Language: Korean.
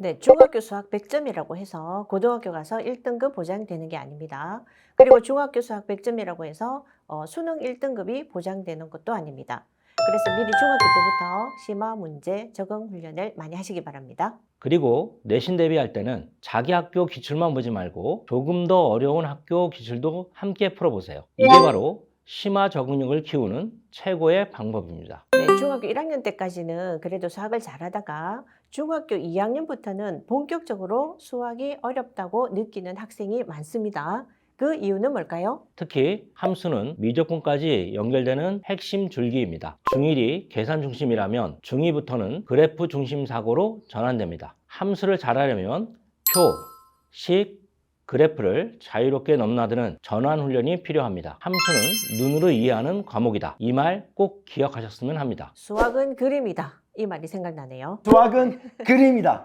네, 중학교 수학 100점이라고 해서 고등학교 가서 1등급 보장되는 게 아닙니다. 그리고 중학교 수학 100점이라고 해서 어, 수능 1등급이 보장되는 것도 아닙니다. 그래서 미리 중학교 때부터 심화 문제 적응 훈련을 많이 하시기 바랍니다. 그리고 내신 대비할 때는 자기 학교 기출만 보지 말고 조금 더 어려운 학교 기출도 함께 풀어보세요. 이게 바로 심화 적응력을 키우는 최고의 방법입니다. 네, 중학교 1학년 때까지는 그래도 수학을 잘하다가 중학교 2학년부터는 본격적으로 수학이 어렵다고 느끼는 학생이 많습니다. 그 이유는 뭘까요? 특히 함수는 미적분까지 연결되는 핵심 줄기입니다. 중1이 계산 중심이라면 중2부터는 그래프 중심 사고로 전환됩니다. 함수를 잘하려면 표, 식, 그래프를 자유롭게 넘나드는 전환 훈련이 필요합니다. 함수는 눈으로 이해하는 과목이다. 이 말 꼭 기억하셨으면 합니다. 수학은 그림이다. 이 말이 생각나네요. 수학은 그림이다.